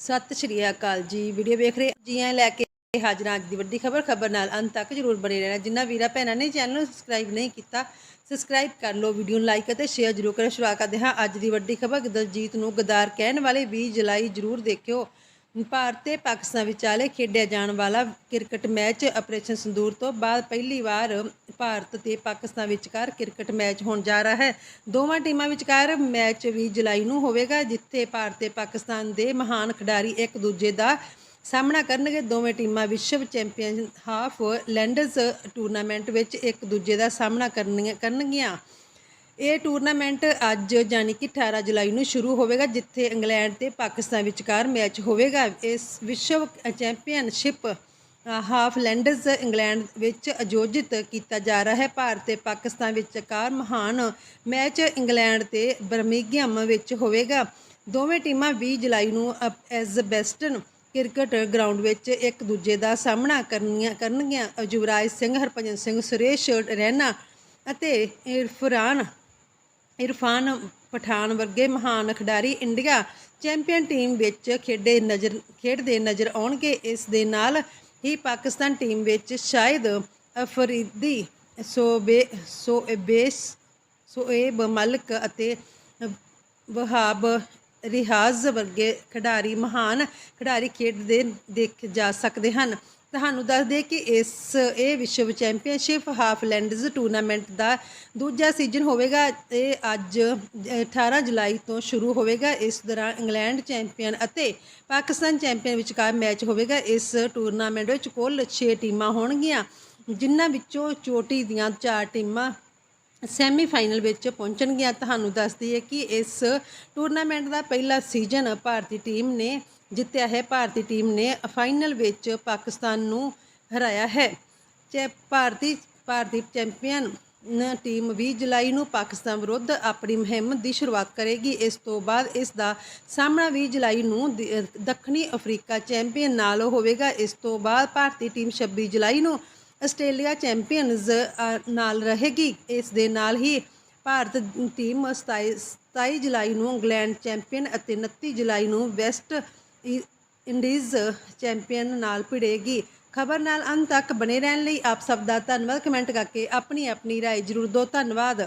ਸਤਿ ਸ਼੍ਰੀ ਅਕਾਲ ਜੀ। ਵੀਡੀਓ ਵੇਖ ਰਹੇ ਜੀਆਂ ਲੈ ਕੇ ਹਾਜ਼ਰਾਂ ਅੱਜ ਦੀ ਵੱਡੀ ਖਬਰ। ਖਬਰ ਨਾਲ ਅੰਤ ਤੱਕ ਜਰੂਰ ਬਣੇ ਰਹਿਣਾ। ਜਿੰਨਾ ਵੀਰਾ, ਭੈਣਾਂ ਨੇ ਚੈਨਲ ਨੂੰ ਸਬਸਕ੍ਰਾਈਬ ਨਹੀਂ ਕੀਤਾ ਸਬਸਕ੍ਰਾਈਬ ਕਰ ਲਓ ਵੀਡੀਓ ਨੂੰ ਲਾਈਕ ਅਤੇ ਸ਼ੇਅਰ ਜਰੂਰ ਕਰੋ। ਸ਼ੁਰੂਆਤ ਕਰਦੇ ਹਾਂ ਅੱਜ ਦੀ ਵੱਡੀ ਖਬਰ। ਦਲਜੀਤ ਨੂੰ ਗਦਾਰ ਕਹਿਣ ਵਾਲੇ 20 ਜੁਲਾਈ ਜਰੂਰ ਦੇਖਿਓ। ਭਾਰਤ ਤੇ ਪਾਕਿਸਤਾਨ ਵਿਚਾਲੇ ਖੇਡਿਆ ਜਾਣ ਵਾਲਾ ਕ੍ਰਿਕਟ ਮੈਚ ਆਪਰੇਸ਼ਨ ਸੰਦੂਰ ਤੋਂ ਬਾਅਦ ਪਹਿਲੀ ਵਾਰ ਭਾਰਤ ਤੇ ਪਾਕਿਸਤਾਨ ਵਿਚਕਾਰ ਕ੍ਰਿਕਟ ਮੈਚ ਹੋਣ ਜਾ ਰਿਹਾ ਹੈ। ਦੋਵਾਂ ਟੀਮਾਂ ਵਿਚਕਾਰ ਮੈਚ 20 ਜੁਲਾਈ ਨੂੰ ਹੋਵੇਗਾ, ਜਿੱਥੇ ਭਾਰਤ ਤੇ ਪਾਕਿਸਤਾਨ ਦੇ ਮਹਾਨ ਖਿਡਾਰੀ ਇੱਕ ਦੂਜੇ ਦਾ ਸਾਹਮਣਾ ਕਰਨਗੇ। ਦੋਵੇਂ ਟੀਮਾਂ ਵਿਸ਼ਵ ਚੈਂਪੀਅਨ ਹਾਫ ਲੈਂਡਰਸ ਟੂਰਨਾਮੈਂਟ ਵਿੱਚ ਇੱਕ ਦੂਜੇ ਦਾ ਸਾਹਮਣਾ ਕਰਨਗੀਆਂ। ਇਹ ਟੂਰਨਾਮੈਂਟ ਅੱਜ ਯਾਨੀ ਕਿ 18 ਜੁਲਾਈ ਨੂੰ ਸ਼ੁਰੂ ਹੋਵੇਗਾ ਜਿੱਥੇ ਇੰਗਲੈਂਡ ਤੇ ਪਾਕਿਸਤਾਨ ਵਿਚਕਾਰ ਮੈਚ ਹੋਵੇਗਾ। ਇਸ ਵਿਸ਼ਵ ਚੈਂਪੀਅਨਸ਼ਿਪ ਅ, ਹਾਫ ਲੈਂਡਰਸ ਇੰਗਲੈਂਡ ਵਿੱਚ ਆਯੋਜਿਤ ਕੀਤਾ ਜਾ ਰਿਹਾ ਹੈ। ਭਾਰਤ ਤੇ ਪਾਕਿਸਤਾਨ ਵਿਚਕਾਰ ਮਹਾਨ ਮੈਚ ਇੰਗਲੈਂਡ ਤੇ ਬਰਮਿੰਘਮ ਵਿੱਚ ਹੋਵੇਗਾ। ਦੋਵੇਂ ਟੀਮਾਂ 20 ਜੁਲਾਈ ਨੂੰ ਐਜ਼ ਐਜ਼ਬੈਸਟਨ ਕ੍ਰਿਕਟ ਗਰਾਊਂਡ ਵਿੱਚ ਇੱਕ ਦੂਜੇ ਦਾ ਸਾਹਮਣਾ ਕਰਨੀਆਂ ਕਰਨਗੀਆਂ। ਯੁਵਰਾਜ ਸਿੰਘ ਹਰਭਜਨ ਸਿੰਘ ਸੁਰੇਸ਼ ਰੈਨਾ ਅਤੇ ਇਰਫਰਾਨ ਇਰਫਾਨ ਪਠਾਨ ਵਰਗੇ ਮਹਾਨ ਖਿਡਾਰੀ ਇੰਡੀਆ ਚੈਂਪੀਅਨ ਟੀਮ ਵਿੱਚ ਖੇਡੇ ਨਜ਼ਰ, ਖੇਡਦੇ ਨਜ਼ਰ ਆਉਣਗੇ। ਇਸ ਦੇ ਨਾਲ ਹੀ ਪਾਕਿਸਤਾਨ ਟੀਮ ਵਿੱਚ ਸ਼ਾਇਦ ਅਫਰੀਦੀ ਸੋਬੇ ਸੋਬੇਸ ਸੋਏਬ ਮਲਕ ਅਤੇ ਵਹਾਬ ਰਿਹਾਜ਼ ਵਰਗੇ ਖਿਡਾਰੀ, ਮਹਾਨ ਖਿਡਾਰੀ ਖੇਡਦੇ, ਦੇਖ ਜਾ ਸਕਦੇ ਹਨ। ਤੁਹਾਨੂੰ ਦੱਸ ਦੇ ਕਿ ਇਸ, ਇਹ ਵਿਸ਼ਵ ਚੈਂਪੀਅਨਸ਼ਿਪ ਹਾਫ ਲੈਂਡਸ ਟੂਰਨਾਮੈਂਟ ਦਾ ਦੂਜਾ ਸੀਜ਼ਨ ਹੋਵੇਗਾ ਇਹ ਅੱਜ 18 ਜੁਲਾਈ ਤੋਂ ਸ਼ੁਰੂ ਹੋਵੇਗਾ। ਇਸ ਦੌਰਾਨ ਇੰਗਲੈਂਡ ਚੈਂਪੀਅਨ ਅਤੇ ਪਾਕਿਸਤਾਨ ਚੈਂਪੀਅਨ ਵਿਚਕਾਰ ਮੈਚ ਹੋਵੇਗਾ। ਇਸ ਟੂਰਨਾਮੈਂਟ ਵਿੱਚ ਕੁੱਲ 6 ਟੀਮਾਂ ਹੋਣਗੀਆਂ, ਜਿਨ੍ਹਾਂ ਵਿੱਚੋਂ ਚੋਟੀ ਦੀਆਂ 4 ਟੀਮਾਂ ਸੈਮੀਫਾਈਨਲ ਵਿੱਚ ਪਹੁੰਚਣਗੀਆਂ। ਤੁਹਾਨੂੰ ਦੱਸ ਦਈਏ ਕਿ ਇਸ ਟੂਰਨਾਮੈਂਟ ਦਾ ਪਹਿਲਾ ਸੀਜ਼ਨ ਭਾਰਤੀ ਟੀਮ ਨੇ ਜਿੱਤਿਆ ਹੈ। ਭਾਰਤੀ ਟੀਮ ਨੇ ਫਾਈਨਲ ਵਿੱਚ ਪਾਕਿਸਤਾਨ ਨੂੰ ਹਰਾਇਆ ਹੈ। ਚੈ ਭਾਰਤੀ ਭਾਰਤੀ ਚੈਂਪੀਅਨ ਟੀਮ 20 ਜੁਲਾਈ ਨੂੰ ਪਾਕਿਸਤਾਨ ਵਿਰੁੱਧ ਆਪਣੀ ਮੁਹਿੰਮ ਦੀ ਸ਼ੁਰੂਆਤ ਕਰੇਗੀ। ਇਸ ਤੋਂ ਬਾਅਦ ਇਸ ਦਾ ਸਾਹਮਣਾ 20 ਜੁਲਾਈ ਨੂੰ ਦੱਖਣੀ ਅਫਰੀਕਾ ਚੈਂਪੀਅਨ ਨਾਲ ਹੋਵੇਗਾ। ਇਸ ਤੋਂ ਬਾਅਦ ਭਾਰਤੀ ਟੀਮ 26 ਜੁਲਾਈ ਨੂੰ ਆਸਟ੍ਰੇਲੀਆ ਚੈਂਪੀਅਨਜ਼ ਅ, ਨਾਲ ਰਹੇਗੀ। ਇਸ ਦੇ ਨਾਲ ਹੀ ਭਾਰਤ ਟੀਮ 27 27 ਜੁਲਾਈ ਨੂੰ ਇੰਗਲੈਂਡ ਚੈਂਪੀਅਨ ਅਤੇ 29 ਜੁਲਾਈ ਨੂੰ ਵੈਸਟ ਇੰਡੀਜ਼ ਚੈਂਪੀਅਨ ਨਾਲ ਭਿੜੇਗੀ ਖਬਰ ਨਾਲ ਅੰਤ ਤੱਕ ਬਣੇ ਰਹਿਣ ਲਈ ਆਪ ਸਭ ਦਾ ਧੰਨਵਾਦ ਕਮੈਂਟ ਕਰਕੇ ਆਪਣੀ ਆਪਣੀ رائے ਜ਼ਰੂਰ ਦਿਓ ਧੰਨਵਾਦ